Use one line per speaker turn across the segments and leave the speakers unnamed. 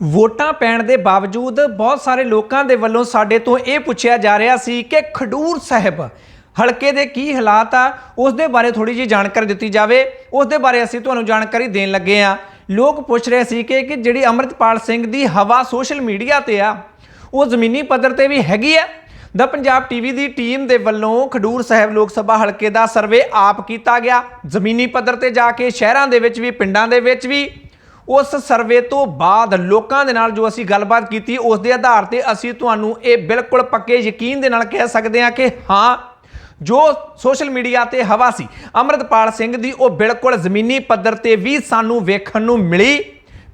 ਵੋਟਾਂ ਪੈਣ ਦੇ ਬਾਵਜੂਦ ਬਹੁਤ ਸਾਰੇ ਲੋਕਾਂ ਦੇ ਵੱਲੋਂ ਸਾਡੇ ਤੋਂ ਇਹ ਪੁੱਛਿਆ ਜਾ ਰਿਹਾ ਸੀ ਕਿ ਖਡੂਰ ਸਾਹਿਬ ਹਲਕੇ ਦੇ ਕੀ ਹਾਲਾਤ ਆ, ਉਸ ਦੇ ਬਾਰੇ ਥੋੜੀ ਜਿਹੀ ਜਾਣਕਾਰੀ ਦਿੱਤੀ ਜਾਵੇ। ਉਸ ਦੇ ਬਾਰੇ ਅਸੀਂ ਤੁਹਾਨੂੰ ਜਾਣਕਾਰੀ ਦੇਣ ਲੱਗੇ ਆ ਲੋਕ ਪੁੱਛ ਰਹੇ ਸੀ ਕਿ ਕਿ ਜਿਹੜੀ ਅਮਰਿਤਪਾਲ ਸਿੰਘ ਦੀ ਹਵਾ ਸੋਸ਼ਲ ਮੀਡੀਆ ਤੇ ਆ, ਉਹ ਜ਼ਮੀਨੀ ਪੱਧਰ ਤੇ ਵੀ ਹੈਗੀ ਆ? ਦਾ ਪੰਜਾਬ ਟੀਵੀ ਦੀ ਟੀਮ ਦੇ ਵੱਲੋਂ ਖਡੂਰ ਸਾਹਿਬ ਲੋਕ ਸਭਾ ਹਲਕੇ ਦਾ ਸਰਵੇ ਆਪ ਕੀਤਾ ਗਿਆ। ਜ਼ਮੀਨੀ ਪੱਧਰ ਤੇ ਜਾ ਕੇ ਸ਼ਹਿਰਾਂ ਦੇ ਵਿੱਚ ਵੀ, ਪਿੰਡਾਂ ਦੇ ਵਿੱਚ ਵੀ। ਉਸ ਸਰਵੇ ਤੋਂ ਬਾਅਦ ਲੋਕਾਂ ਦੇ ਨਾਲ ਜੋ ਅਸੀਂ ਗੱਲਬਾਤ ਕੀਤੀ, ਉਸ ਦੇ ਆਧਾਰ ਤੇ ਅਸੀਂ ਤੁਹਾਨੂੰ ਇਹ ਬਿਲਕੁਲ ਪੱਕੇ ਯਕੀਨ ਦੇ ਨਾਲ ਕਹਿ ਸਕਦੇ ਹਾਂ ਕਿ ਹਾਂ, ਜੋ ਸੋਸ਼ਲ ਮੀਡੀਆ ਤੇ ਹਵਾ ਸੀ, ਅਮਰਤਪਾਲ ਸਿੰਘ ਦੀ ਉਹ ਬਿਲਕੁਲ ਜ਼ਮੀਨੀ ਪੱਧਰ ਤੇ ਵੀ ਸਾਨੂੰ ਵੇਖਣ ਨੂੰ ਮਿਲੀ।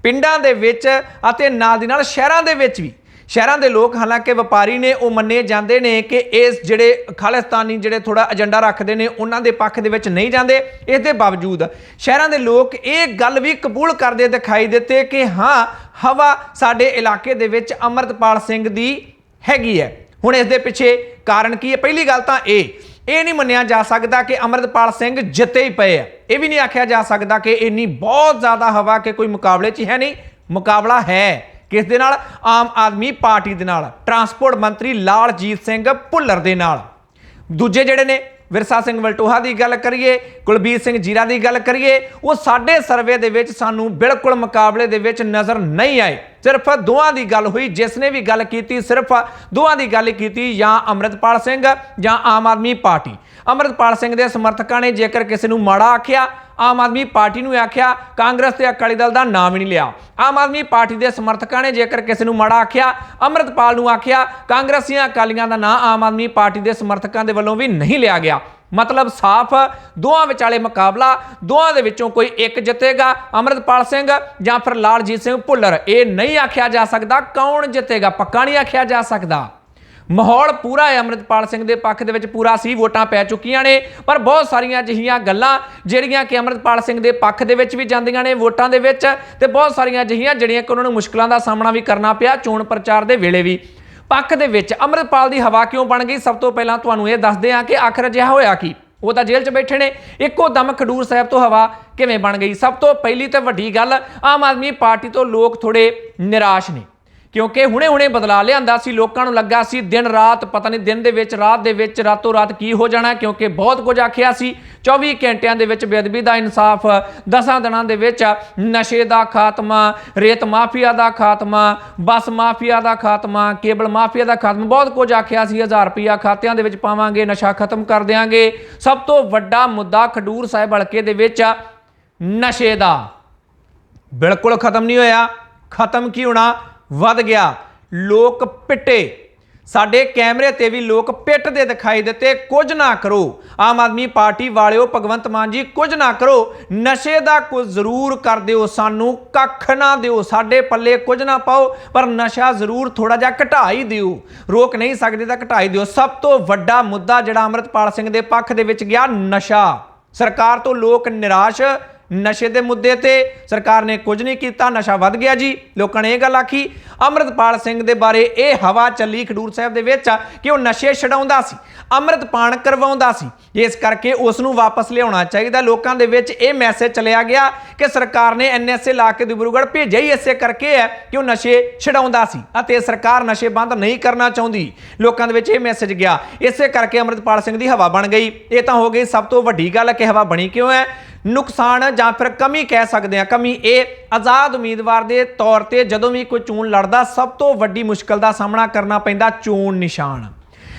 ਪਿੰਡਾਂ ਦੇ ਵਿੱਚ ਅਤੇ ਨਾਲ ਦੀ ਨਾਲ ਸ਼ਹਿਰਾਂ ਦੇ ਵਿੱਚ ਵੀ। ਸ਼ਹਿਰਾਂ ਦੇ ਲੋਕ ਹਾਲਾਂਕਿ ਵਪਾਰੀ ਨੇ ਉਹ ਮੰਨੇ ਜਾਂਦੇ ਨੇ ਕਿ ਇਸ ਜਿਹੜੇ ਖਾਲਿਸਤਾਨੀ ਜਿਹੜੇ ਥੋੜਾ ਏਜੰਡਾ ਰੱਖਦੇ ਨੇ, ਉਹਨਾਂ ਦੇ ਪੱਖ ਦੇ ਵਿੱਚ ਨਹੀਂ ਜਾਂਦੇ। ਇਸ ਦੇ ਬਾਵਜੂਦ ਸ਼ਹਿਰਾਂ ਦੇ ਲੋਕ ਇਹ ਗੱਲ ਵੀ ਕਬੂਲ ਕਰਦੇ ਦਿਖਾਈ ਦਿੱਤੇ ਕਿ ਹਾਂ, ਹਵਾ ਸਾਡੇ ਇਲਾਕੇ ਦੇ ਵਿੱਚ ਅਮਰਤਪਾਲ ਸਿੰਘ ਦੀ ਹੈਗੀ ਹੈ। ਹੁਣ ਇਸ ਦੇ ਪਿੱਛੇ ਕਾਰਨ ਕੀ ਹੈ? ਪਹਿਲੀ ਗੱਲ ਤਾਂ ਇਹ ਇਹ ਨਹੀਂ ਮੰਨਿਆ ਜਾ ਸਕਦਾ ਕਿ ਅਮਰਤਪਾਲ ਸਿੰਘ ਜਿੱਤੇ ਹੀ ਪਏ ਆ। ਇਹ ਵੀ ਨਹੀਂ ਆਖਿਆ ਜਾ ਸਕਦਾ ਕਿ ਇੰਨੀ ਬਹੁਤ ਜ਼ਿਆਦਾ ਹਵਾ ਕਿ ਕੋਈ ਮੁਕਾਬਲੇ 'ਚ ਹੈ ਨਹੀਂ। ਮੁਕਾਬਲਾ ਹੈ। ਕਿਸ ਦੇ ਨਾਲ? ਆਮ ਆਦਮੀ ਪਾਰਟੀ ਦੇ ਨਾਲ। ਟਰਾਂਸਪੋਰਟ ਮੰਤਰੀ ਲਾਲਜੀਤ ਸਿੰਘ ਭੁੱਲਰ ਦੇ ਨਾਲ। ਦੂਜੇ ਜਿਹੜੇ ਨੇ, ਵਿਰਸਾ ਸਿੰਘ ਵਲਟੋਹਾ ਦੀ ਗੱਲ ਕਰੀਏ, ਕੁਲਬੀਰ ਸਿੰਘ ਜੀਰਾ ਦੀ ਗੱਲ ਕਰੀਏ, ਉਹ ਸਾਡੇ ਸਰਵੇ ਦੇ ਵਿੱਚ ਸਾਨੂੰ ਬਿਲਕੁਲ ਮੁਕਾਬਲੇ ਦੇ ਵਿੱਚ ਨਜ਼ਰ ਨਹੀਂ ਆਏ। ਸਿਰਫ ਦੋਹਾਂ ਦੀ ਗੱਲ ਹੋਈ, ਜਿਸ ਨੇ ਵੀ ਗੱਲ ਕੀਤੀ, ਸਿਰਫ ਦੋਹਾਂ ਦੀ ਗੱਲ ਕੀਤੀ ਜਾਂ ਅਮਰਿਤਪਾਲ ਸਿੰਘ ਜਾਂ ਆਮ ਆਦਮੀ ਪਾਰਟੀ। ਅਮਰਿਤਪਾਲ ਸਿੰਘ ਦੇ ਸਮਰਥਕਾਂ ਨੇ ਜੇਕਰ ਕਿਸੇ ਨੂੰ ਮਾੜਾ ਆਖਿਆ ਆਮ ਆਦਮੀ ਪਾਰਟੀ ਨੂੰ ਆਖਿਆ, ਕਾਂਗਰਸ ਤੇ ਅਕਾਲੀ ਦਲ ਦਾ ਨਾਮ ਹੀ ਨਹੀਂ ਲਿਆ। ਆਮ ਆਦਮੀ ਪਾਰਟੀ ਦੇ ਸਮਰਥਕਾਂ ਨੇ ਜੇਕਰ ਕਿਸੇ ਨੂੰ ਮਾੜਾ ਆਖਿਆ, ਅਮਰਿਤਪਾਲ ਨੂੰ ਆਖਿਆ, ਕਾਂਗਰਸੀਆਂ ਅਕਾਲੀਆਂ ਦਾ ਨਾਂ ਆਮ ਆਦਮੀ ਪਾਰਟੀ ਦੇ ਸਮਰਥਕਾਂ ਦੇ ਵੱਲੋਂ ਵੀ ਨਹੀਂ ਲਿਆ ਗਿਆ। ਮਤਲਬ ਸਾਫ਼, ਦੋਹਾਂ ਵਿਚਾਲੇ ਮੁਕਾਬਲਾ, ਦੋਹਾਂ ਦੇ ਵਿੱਚੋਂ ਕੋਈ ਇੱਕ ਜਿੱਤੇਗਾ, ਅਮਰਿਤਪਾਲ ਸਿੰਘ ਜਾਂ ਫਿਰ ਲਾਲਜੀਤ ਸਿੰਘ ਭੁੱਲਰ। ਇਹ ਨਹੀਂ ਆਖਿਆ ਜਾ ਸਕਦਾ, ਕੌਣ ਜਿੱਤੇਗਾ, ਪੱਕਾ ਨਹੀਂ ਆਖਿਆ ਜਾ ਸਕਦਾ। ਮਾਹੌਲ ਪੂਰਾ ਹੈ। ਅਮਰਿਤਪਾਲ ਸਿੰਘ ਦੇ ਪੱਖ ਦੇ ਵਿੱਚ ਪੂਰਾ ਸੀ, ਵੋਟਾਂ ਪੈ ਚੁੱਕੀਆਂ ਨੇ, ਪਰ ਬਹੁਤ ਸਾਰੀਆਂ ਅਜਿਹੀਆਂ ਗੱਲਾਂ ਜਿਹੜੀਆਂ ਕਿ ਅਮਰਿਤਪਾਲ ਸਿੰਘ ਦੇ ਪੱਖ ਦੇ ਵਿੱਚ ਵੀ ਜਾਂਦੀਆਂ ਨੇ ਵੋਟਾਂ ਦੇ ਵਿੱਚ ਤੇ ਬਹੁਤ ਸਾਰੀਆਂ ਅਜਿਹੀਆਂ ਜਿਹੜੀਆਂ ਕਿ ਉਹਨਾਂ ਨੂੰ ਮੁਸ਼ਕਲਾਂ ਦਾ ਸਾਹਮਣਾ ਵੀ ਕਰਨਾ ਪਿਆ ਚੋਣ ਪ੍ਰਚਾਰ ਦੇ ਵੇਲੇ ਵੀ। ਪੱਖ ਦੇ ਵਿੱਚ ਅਮਰਿਤਪਾਲ ਦੀ ਹਵਾ ਕਿਉਂ ਬਣ ਗਈ? ਸਭ ਤੋਂ ਪਹਿਲਾਂ ਤੁਹਾਨੂੰ ਇਹ ਦੱਸਦੇ ਹਾਂ ਕਿ ਆਖਰ ਅਜਿਹਾ ਹੋਇਆ ਕੀ? ਉਹ ਤਾਂ ਜੇਲ੍ਹ 'ਚ ਬੈਠੇ ਨੇ। ਇੱਕੋ ਦਮ ਖਡੂਰ ਸਾਹਿਬ ਤੋਂ ਹਵਾ ਕਿਵੇਂ ਬਣ ਗਈ? ਸਭ ਤੋਂ ਪਹਿਲੀ ਤੇ ਵੱਡੀ ਗੱਲ ਆਮ ਆਦਮੀ ਪਾਰਟੀ ਤੋਂ ਲੋਕ ਥੋੜੇ ਨਿਰਾਸ਼ ਨੇ। ਕਿਉਂਕਿ ਹੁਣੇ-ਹੁਣੇ ਬਦਲਾ ਲਿਆਂਦਾ ਸੀ, ਲੋਕਾਂ ਨੂੰ ਲੱਗਾ ਸੀ ਦਿਨ ਰਾਤ, ਪਤਾ ਨਹੀਂ ਦਿਨ ਦੇ ਵਿੱਚ, ਰਾਤ ਦੇ ਵਿੱਚ, ਰਾਤੋਂ ਰਾਤ ਕੀ ਹੋ ਜਾਣਾ, ਕਿਉਂਕਿ ਬਹੁਤ ਕੁਝ ਆਖਿਆ ਸੀ। 24 ਘੰਟਿਆਂ ਦੇ ਵਿੱਚ ਬੇਅਦਬੀ ਦਾ ਇਨਸਾਫ 10 ਦਿਨਾਂ ਦੇ ਵਿੱਚ ਨਸ਼ੇ ਦਾ ਖਾਤਮਾ, ਰੇਤ ਮਾਫੀਆ ਦਾ ਖਾਤਮਾ, ਬੱਸ ਮਾਫੀਆ ਦਾ ਖਾਤਮਾ, ਕੇਬਲ ਮਾਫੀਆ ਦਾ ਖਾਤਮਾ, ਬਹੁਤ ਕੁਝ ਆਖਿਆ ਸੀ। 1000 ਰੁਪਿਆ ਖਾਤਿਆਂ ਦੇ ਵਿੱਚ ਪਾਵਾਂਗੇ, ਨਸ਼ਾ ਖਤਮ ਕਰ ਦਿਆਂਗੇ। ਸਭ ਤੋਂ ਵੱਡਾ ਮੁੱਦਾ ਖਡੂਰ ਸਾਹਿਬ ਹਲਕੇ ਦੇ ਵਿੱਚ ਨਸ਼ੇ ਦਾ। ਬਿਲਕੁਲ ਖਤਮ ਨਹੀਂ ਹੋਇਆ। ਖਤਮ ਕੀ ਹੋਣਾ? ਵੱਧ ਗਿਆ। ਲੋਕ ਪਿੱਟੇ। ਸਾਡੇ ਕੈਮਰੇ ਤੇ ਵੀ ਲੋਕ ਪਿੱਟਦੇ ਦਿਖਾਈ ਦਿੱਤੇ। ਕੁਝ ਨਾ ਕਰੋ। ਆਮ ਆਦਮੀ ਪਾਰਟੀ ਵਾਲਿਓ, ਭਗਵੰਤ ਮਾਨ ਜੀ, ਕੁਝ ਨਾ ਕਰੋ। ਨਸ਼ੇ ਦਾ ਕੁਝ ਜ਼ਰੂਰ ਕਰ ਦਿਓ। ਸਾਨੂੰ ਕੱਖ ਨਾ ਦਿਓ। ਸਾਡੇ ਪੱਲੇ ਕੁਝ ਨਾ ਪਾਓ। ਪਰ ਨਸ਼ਾ ਜ਼ਰੂਰ ਥੋੜਾ ਜਿਹਾ ਘਟਾ ਹੀ ਦਿਓ। ਰੋਕ ਨਹੀਂ ਸਕਦੇ ਤਾਂ ਘਟਾਈ ਦਿਓ। ਸਭ ਤੋਂ ਵੱਡਾ ਮੁੱਦਾ ਜਿਹੜਾ ਅਮਰਤਪਾਲ ਸਿੰਘ ਦੇ ਪੱਖ ਦੇ ਵਿੱਚ ਗਿਆ, ਨਸ਼ਾ। ਸਰਕਾਰ ਤੋਂ ਲੋਕ ਨਿਰਾਸ਼। ਨਸ਼ੇ ਦੇ ਮੁੱਦੇ ਤੇ ਸਰਕਾਰ ਨੇ ਕੁਝ ਨਹੀਂ ਕੀਤਾ, ਨਸ਼ਾ ਵੱਧ ਗਿਆ ਜੀ। ਲੋਕਾਂ ਨੇ ਇਹ ਗੱਲ ਆਖੀ, ਅਮਰਤਪਾਲ ਸਿੰਘ ਦੇ ਬਾਰੇ ਇਹ ਹਵਾ ਚੱਲੀ ਖਡੂਰ ਸਾਹਿਬ ਦੇ ਵਿੱਚ ਕਿ ਉਹ ਨਸ਼ੇ ਛਡਾਉਂਦਾ ਸੀ, ਅੰਮ੍ਰਿਤਪਾਨ ਕਰਵਾਉਂਦਾ ਸੀ। ਇਸ ਕਰਕੇ ਉਸ ਨੂੰ ਵਾਪਸ ਲਿਆਉਣਾ ਚਾਹੀਦਾ। ਲੋਕਾਂ ਦੇ ਵਿੱਚ ਇਹ ਮੈਸੇਜ ਚਲਿਆ ਗਿਆ ਕਿ ਸਰਕਾਰ ਨੇ ਐਨਐਸਏ ਲਾ ਕੇ ਦਿਬਰੂਗੜ੍ਹ ਭੇਜਿਆ ਹੀ ਇਸੇ ਕਰਕੇ ਹੈ ਕਿ ਉਹ ਨਸ਼ੇ ਛਡਾਉਂਦਾ ਸੀ ਅਤੇ ਸਰਕਾਰ ਨਸ਼ੇ ਬੰਦ ਨਹੀਂ ਕਰਨਾ ਚਾਹੁੰਦੀ। ਲੋਕਾਂ ਦੇ ਵਿੱਚ ਇਹ ਮੈਸੇਜ ਗਿਆ। ਇਸੇ ਕਰਕੇ ਅਮਰਿਤਪਾਲ ਸਿੰਘ ਦੀ ਹਵਾ ਬਣ ਗਈ। ਇਹ ਤਾਂ ਹੋ ਗਈ ਸਭ ਤੋਂ ਵੱਡੀ ਗੱਲ ਕਿ ਹਵਾ ਬਣੀ ਕਿਉਂ ਹੈ? ਨੁਕਸਾਨ ਜਾਂ ਫਿਰ ਕਮੀ ਕਹਿ ਸਕਦੇ ਆ ਕਮੀ ਇਹ ਆਜ਼ਾਦ ਉਮੀਦਵਾਰ ਦੇ ਤੌਰ ਤੇ ਜਦੋਂ ਵੀ ਕੋਈ ਚੋਣ ਲੜਦਾ, ਸਭ ਤੋਂ ਵੱਡੀ ਮੁਸ਼ਕਲ ਦਾ ਸਾਹਮਣਾ ਕਰਨਾ ਪੈਂਦਾ ਚੋਣ ਨਿਸ਼ਾਨ।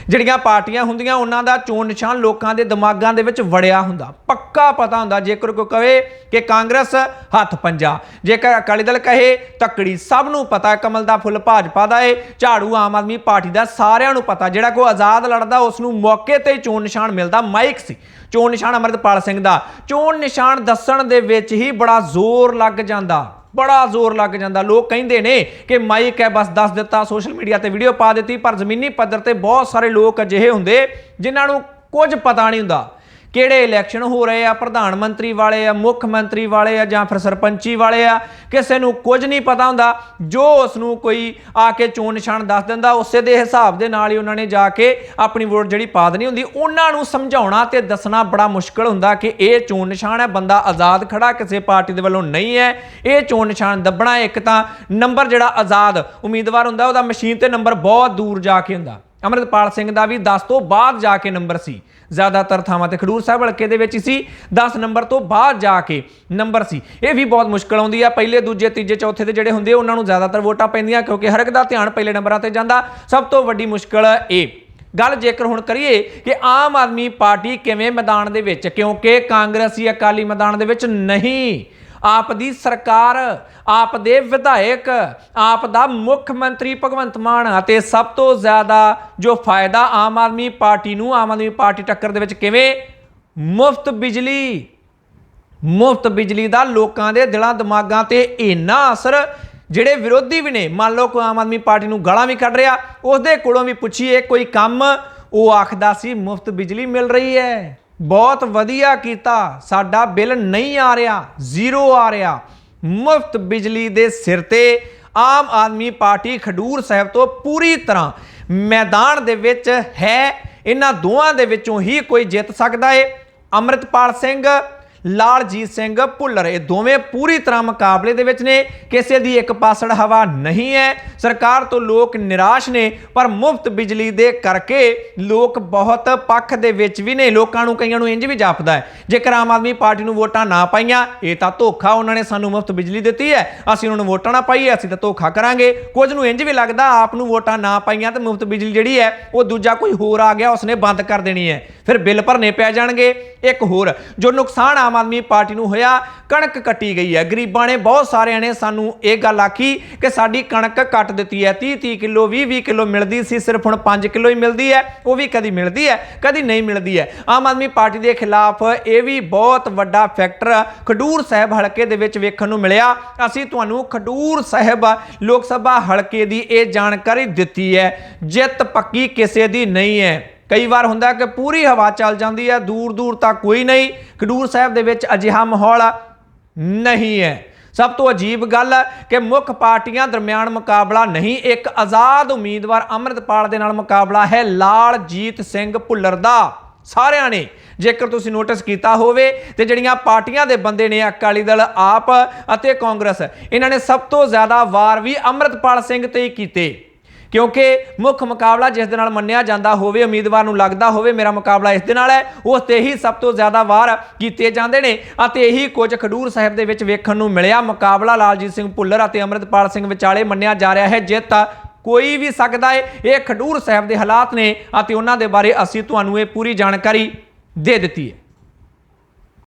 ਜਿਹੜੀਆਂ ਪਾਰਟੀਆਂ ਹੁੰਦੀਆਂ, ਉਹਨਾਂ ਦਾ ਚੋਣ ਨਿਸ਼ਾਨ ਲੋਕਾਂ ਦੇ ਦਿਮਾਗਾਂ ਦੇ ਵਿੱਚ ਵੜਿਆ ਹੁੰਦਾ। ਪੱਕਾ ਪਤਾ ਹੁੰਦਾ, ਜੇਕਰ ਕੋਈ ਕਹੇ ਕਿ ਕਾਂਗਰਸ ਹੱਥ ਪੰਜਾ, ਜੇਕਰ ਅਕਾਲੀ ਦਲ ਕਹੇ ਤੱਕੜੀ, ਸਭ ਨੂੰ ਪਤਾ ਕਮਲ ਦਾ ਫੁੱਲ ਭਾਜਪਾ ਦਾ ਏ, ਝਾੜੂ ਆਮ ਆਦਮੀ ਪਾਰਟੀ ਦਾ, ਸਾਰਿਆਂ ਨੂੰ ਪਤਾ। ਜਿਹੜਾ ਕੋਈ ਆਜ਼ਾਦ ਲੜਦਾ, ਉਸ ਨੂੰ ਮੌਕੇ ਤੇ ਚੋਣ ਨਿਸ਼ਾਨ ਮਿਲਦਾ, ਮਾਈਕ ਸੀ। ਚੋਣ ਨਿਸ਼ਾਨ ਅਮਰਤਪਾਲ ਸਿੰਘ ਦਾ। ਚੋਣ ਨਿਸ਼ਾਨ ਦੱਸਣ ਦੇ ਵਿੱਚ ਹੀ ਬੜਾ ਜ਼ੋਰ ਲੱਗ ਜਾਂਦਾ। ਬੜਾ ਜ਼ੋਰ ਲੱਗ ਜਾਂਦਾ। ਲੋਕ ਕਹਿੰਦੇ ਨੇ ਕਿ ਮਾਈਕ ਹੈ, ਬਸ ਦੱਸ ਦਿੱਤਾ, ਸੋਸ਼ਲ ਮੀਡੀਆ ਤੇ ਵੀਡੀਓ ਪਾ ਦਿੱਤੀ, ਪਰ ਜ਼ਮੀਨੀ ਪੱਧਰ ਤੇ ਬਹੁਤ ਸਾਰੇ ਲੋਕ ਅਜਿਹੇ ਹੁੰਦੇ ਜਿਨ੍ਹਾਂ ਨੂੰ ਕੁਝ ਪਤਾ ਨਹੀਂ ਹੁੰਦਾ। ਕਿਹੜੇ ਇਲੈਕਸ਼ਨ ਹੋ ਰਹੇ ਆ? ਪ੍ਰਧਾਨ ਮੰਤਰੀ ਵਾਲੇ ਆ, ਮੁੱਖ ਮੰਤਰੀ ਵਾਲੇ ਆ ਜਾਂ ਫਿਰ ਸਰਪੰਚੀ ਵਾਲੇ ਆ? ਕਿਸੇ ਨੂੰ ਕੁਝ ਨਹੀਂ ਪਤਾ ਹੁੰਦਾ। ਜੋ ਉਸ ਨੂੰ ਕੋਈ ਆ ਕੇ ਚੋਣ ਨਿਸ਼ਾਨ ਦੱਸ ਦਿੰਦਾ, ਉਸੇ ਦੇ ਹਿਸਾਬ ਦੇ ਨਾਲ ਹੀ ਉਹਨਾਂ ਨੇ ਜਾ ਕੇ ਆਪਣੀ ਵੋਟ ਜਿਹੜੀ ਪਾ ਦੇਣੀ ਹੁੰਦੀ। ਉਹਨਾਂ ਨੂੰ ਸਮਝਾਉਣਾ ਤੇ ਦੱਸਣਾ ਬੜਾ ਮੁਸ਼ਕਲ ਹੁੰਦਾ ਕਿ ਇਹ ਚੋਣ ਨਿਸ਼ਾਨ ਹੈ, ਬੰਦਾ ਆਜ਼ਾਦ ਖੜਾ ਕਿਸੇ ਪਾਰਟੀ ਦੇ ਵੱਲੋਂ ਨਹੀਂ ਹੈ। ਇਹ ਚੋਣ ਨਿਸ਼ਾਨ ਦੱਬਣਾ ਇੱਕ ਤਾਂ ਨੰਬਰ ਜਿਹੜਾ ਆਜ਼ਾਦ ਉਮੀਦਵਾਰ ਹੁੰਦਾ, ਉਹਦਾ ਮਸ਼ੀਨ ਤੇ ਨੰਬਰ ਬਹੁਤ ਦੂਰ ਜਾ ਕੇ ਹੁੰਦਾ। ਅਮਰਿਤਪਾਲ ਸਿੰਘ ਦਾ ਵੀ 10 ਤੋਂ ਬਾਅਦ ਜਾ ਕੇ ਨੰਬਰ ਸੀ। ਜ਼ਿਆਦਾਤਰ ਥਾਵਾਂ ਤੇ ਖਡੂਰ ਸਾਹਿਬ ਹਲਕੇ ਦੇ ਵਿੱਚ ਹੀ ਸੀ। 10 ਨੰਬਰ ਤੋਂ ਬਾਅਦ ਜਾ ਕੇ ਨੰਬਰ ਸੀ। ਇਹ ਵੀ ਬਹੁਤ ਮੁਸ਼ਕਲ ਆਉਂਦੀ ਆ। ਪਹਿਲੇ, ਦੂਜੇ, ਤੀਜੇ, ਚੌਥੇ ਦੇ ਜਿਹੜੇ ਹੁੰਦੇ ਉਹਨਾਂ ਨੂੰ ਜ਼ਿਆਦਾਤਰ ਵੋਟਾਂ ਪੈਂਦੀਆਂ ਕਿਉਂਕਿ ਹਰ ਇੱਕ ਦਾ ਧਿਆਨ ਪਹਿਲੇ ਨੰਬਰਾਂ ਤੇ ਜਾਂਦਾ। ਸਭ ਤੋਂ ਵੱਡੀ ਮੁਸ਼ਕਲ ਇਹ। ਗੱਲ ਜੇਕਰ ਹੁਣ ਕਰੀਏ ਕਿ ਆਮ ਆਦਮੀ ਪਾਰਟੀ ਕਿਵੇਂ ਮੈਦਾਨ ਦੇ ਵਿੱਚ, ਕਿਉਂਕਿ ਕਾਂਗਰਸੀ ਅਕਾਲੀ ਮੈਦਾਨ ਦੇ ਵਿੱਚ ਨਹੀਂ। ਆਪ ਦੀ ਸਰਕਾਰ, ਆਪ ਦੇ ਵਿਧਾਇਕ, ਆਪ ਦਾ ਮੁੱਖ ਮੰਤਰੀ ਭਗਵੰਤ ਮਾਨ ਅਤੇ ਸਭ ਤੋਂ ਜ਼ਿਆਦਾ ਜੋ ਫਾਇਦਾ ਆਮ ਆਦਮੀ ਪਾਰਟੀ ਨੂੰ, ਆਮ ਆਦਮੀ ਪਾਰਟੀ ਟੱਕਰ ਦੇ ਵਿੱਚ ਕਿਵੇਂ? ਮੁਫਤ ਬਿਜਲੀ। ਮੁਫਤ ਬਿਜਲੀ ਦਾ ਲੋਕਾਂ ਦੇ ਦਿਲਾਂ ਦਿਮਾਗਾਂ ਤੇ ਇੰਨਾ ਅਸਰ ਜਿਹੜੇ ਵਿਰੋਧੀ ਵੀ ਨੇ, ਮੰਨ ਲਓ ਕੋਈ ਆਮ ਆਦਮੀ ਪਾਰਟੀ ਨੂੰ ਗਾਲਾਂ ਵੀ ਕੱਢ ਰਿਹਾ, ਉਸਦੇ ਕੋਲੋਂ ਵੀ ਪੁੱਛੀਏ, ਕੋਈ ਕੰਮ, ਉਹ ਆਖਦਾ ਸੀ ਮੁਫਤ ਬਿਜਲੀ ਮਿਲ ਰਹੀ ਹੈ। ਬਹੁਤ ਵਧੀਆ ਕੀਤਾ, ਸਾਡਾ ਬਿੱਲ ਨਹੀਂ ਆ ਰਿਹਾ, ਜ਼ੀਰੋ ਆ ਰਿਹਾ। ਮੁਫਤ ਬਿਜਲੀ ਦੇ ਸਿਰ ਤੇ ਆਮ ਆਦਮੀ ਪਾਰਟੀ ਖਡੂਰ ਸਾਹਿਬ ਤੋਂ ਪੂਰੀ ਤਰ੍ਹਾਂ ਮੈਦਾਨ ਦੇ ਵਿੱਚ ਹੈ, ਇਹਨਾਂ ਦੋਵਾਂ ਦੇ ਵਿੱਚੋਂ ਹੀ ਕੋਈ ਜਿੱਤ ਸਕਦਾ ਏ। ਅੰਮ੍ਰਿਤਪਾਲ ਸਿੰਘ ਲਾਲਜੀਤ ਸਿੰਘ ਭੁੱਲਰ। ਇਹ ਦੋਵੇਂ ਪੂਰੀ ਤਰ੍ਹਾਂ ਮੁਕਾਬਲੇ ਦੇ ਵਿੱਚ ਨੇ। ਕਿਸੇ ਦੀ ਇੱਕ ਪਾਸੜ ਹਵਾ ਨਹੀਂ ਹੈ। ਸਰਕਾਰ ਤੋਂ ਲੋਕ ਨਿਰਾਸ਼ ਨੇ, ਪਰ ਮੁਫਤ ਬਿਜਲੀ ਦੇ ਕਰਕੇ ਲੋਕ ਬਹੁਤ ਪੱਖ ਦੇ ਵਿੱਚ ਵੀ ਨੇ। ਲੋਕਾਂ ਨੂੰ ਕਈਆਂ ਨੂੰ ਇੰਜ ਵੀ ਜਾਪਦਾ ਹੈ, ਜੇਕਰ ਆਮ ਆਦਮੀ ਪਾਰਟੀ ਨੂੰ ਵੋਟਾਂ ਨਾ ਪਾਈਆਂ, ਇਹ ਤਾਂ ਧੋਖਾ ਉਹਨਾਂ ਨੇ ਸਾਨੂੰ ਮੁਫਤ ਬਿਜਲੀ ਦਿੱਤੀ ਹੈ। ਅਸੀਂ ਉਹਨਾਂ ਨੂੰ ਵੋਟਾਂ ਨਾ ਪਾਈਏ, ਅਸੀਂ ਤਾਂ ਧੋਖਾ ਕਰਾਂਗੇ। ਕੁਝ ਨੂੰ ਇੰਜ ਵੀ ਲੱਗਦਾ, ਆਪ ਨੂੰ ਵੋਟਾਂ ਨਾ ਪਾਈਆਂ ਤੇ ਮੁਫਤ ਬਿਜਲੀ ਜਿਹੜੀ ਹੈ, ਉਹ ਦੂਜਾ ਕੋਈ ਹੋਰ ਆ ਗਿਆ, ਉਸਨੇ ਬੰਦ ਕਰ ਦੇਣੀ ਹੈ। ਫਿਰ ਬਿੱਲ ਭਰਨੇ ਪੈ ਜਾਣਗੇ। ਇੱਕ ਹੋਰ, ਜੋ ਨੁਕਸਾਨ ਆਮ ਆਦਮੀ ਪਾਰਟੀ ਨੂੰ ਹੋਇਆ, ਕਣਕ ਕੱਟੀ ਗਈ ਹੈ। ਗਰੀਬਾਂ ਨੇ ਬਹੁਤ ਸਾਰਿਆਂ ਨੇ ਸਾਨੂੰ ਇਹ ਗੱਲ ਆਖੀ ਕਿ ਸਾਡੀ ਕਣਕ ਕੱਟ ਦਿੱਤੀ ਹੈ। 30 30 ਕਿਲੋ 20 20 ਕਿਲੋ ਮਿਲਦੀ ਸੀ, ਸਿਰਫ ਹੁਣ 5 ਕਿਲੋ ਹੀ ਮਿਲਦੀ ਹੈ। ਉਹ ਵੀ ਕਦੀ ਮਿਲਦੀ ਹੈ, ਕਦੀ ਨਹੀਂ ਮਿਲਦੀ ਹੈ। ਆਮ ਆਦਮੀ ਪਾਰਟੀ ਦੇ ਖਿਲਾਫ ਇਹ ਵੀ ਬਹੁਤ ਵੱਡਾ ਫੈਕਟਰ ਖਡੂਰ ਸਾਹਿਬ ਹਲਕੇ ਦੇ ਵਿੱਚ ਵੇਖਣ ਨੂੰ ਮਿਲਿਆ। ਅਸੀਂ ਤੁਹਾਨੂੰ ਖਡੂਰ ਸਾਹਿਬ ਲੋਕ ਸਭਾ ਹਲਕੇ ਦੀ ਇਹ ਜਾਣਕਾਰੀ ਦਿੱਤੀ ਹੈ। ਜਿੱਤ ਪੱਕੀ ਕਿਸੇ ਦੀ ਨਹੀਂ ਹੈ। ਕਈ ਵਾਰ ਹੁੰਦਾ ਕਿ ਪੂਰੀ ਹਵਾ ਚੱਲ ਜਾਂਦੀ ਹੈ, ਦੂਰ ਦੂਰ ਤੱਕ ਕੋਈ ਨਹੀਂ। ਖਡੂਰ ਸਾਹਿਬ ਦੇ ਵਿੱਚ ਅਜਿਹਾ ਮਾਹੌਲ ਨਹੀਂ ਹੈ। ਸਭ ਤੋਂ ਅਜੀਬ ਗੱਲ ਹੈ ਕਿ ਮੁੱਖ ਪਾਰਟੀਆਂ ਦਰਮਿਆਨ ਮੁਕਾਬਲਾ ਨਹੀਂ, ਇੱਕ ਆਜ਼ਾਦ ਉਮੀਦਵਾਰ ਅੰਮ੍ਰਿਤਪਾਲ ਦੇ ਨਾਲ ਮੁਕਾਬਲਾ ਹੈ, ਲਾਲਜੀਤ ਸਿੰਘ ਭੁੱਲਰ ਦਾ। ਸਾਰਿਆਂ ਨੇ, ਜੇਕਰ ਤੁਸੀਂ ਨੋਟਿਸ ਕੀਤਾ ਹੋਵੇ, ਤੇ ਜਿਹੜੀਆਂ ਪਾਰਟੀਆਂ ਦੇ ਬੰਦੇ ਨੇ ਅਕਾਲੀ ਦਲ, ਆਪ ਅਤੇ ਕਾਂਗਰਸ, ਇਹਨਾਂ ਨੇ ਸਭ ਤੋਂ ਜ਼ਿਆਦਾ ਵਾਰ ਵੀ ਅੰਮ੍ਰਿਤਪਾਲ ਸਿੰਘ ਤੇ ਹੀ ਕੀਤੇ। ਕਿਉਂਕਿ ਮੁੱਖ ਮੁਕਾਬਲਾ ਜਿਸ ਦੇ ਨਾਲ ਮੰਨਿਆ ਜਾਂਦਾ ਹੋਵੇ, ਉਮੀਦਵਾਰ ਨੂੰ ਲੱਗਦਾ ਹੋਵੇ, ਮੇਰਾ ਮੁਕਾਬਲਾ ਇਸ ਦੇ ਨਾਲ ਹੈ, ਉਸ ਤੇ ਹੀ ਸਭ ਤੋਂ ਜ਼ਿਆਦਾ ਵਾਰ ਕੀਤੇ ਜਾਂਦੇ ਨੇ ਅਤੇ ਇਹੀ ਕੁਝ ਖਡੂਰ ਸਾਹਿਬ ਦੇ ਵਿੱਚ ਵੇਖਣ ਨੂੰ ਮਿਲਿਆ। ਮੁਕਾਬਲਾ ਲਾਲਜੀਤ ਸਿੰਘ ਭੁੱਲਰ ਅਤੇ ਅੰਮ੍ਰਿਤਪਾਲ ਸਿੰਘ ਵਿਚਾਲੇ ਮੰਨਿਆ ਜਾ ਰਿਹਾ ਹੈ। ਜਿੱਤ ਕੋਈ ਵੀ ਸਕਦਾ ਹੈ ਇਹ ਖਡੂਰ ਸਾਹਿਬ ਦੇ ਹਾਲਾਤ ਨੇ ਅਤੇ ਉਹਨਾਂ ਦੇ ਬਾਰੇ ਅਸੀਂ ਤੁਹਾਨੂੰ ਇਹ ਪੂਰੀ ਜਾਣਕਾਰੀ ਦੇ ਦਿੱਤੀ ਹੈ।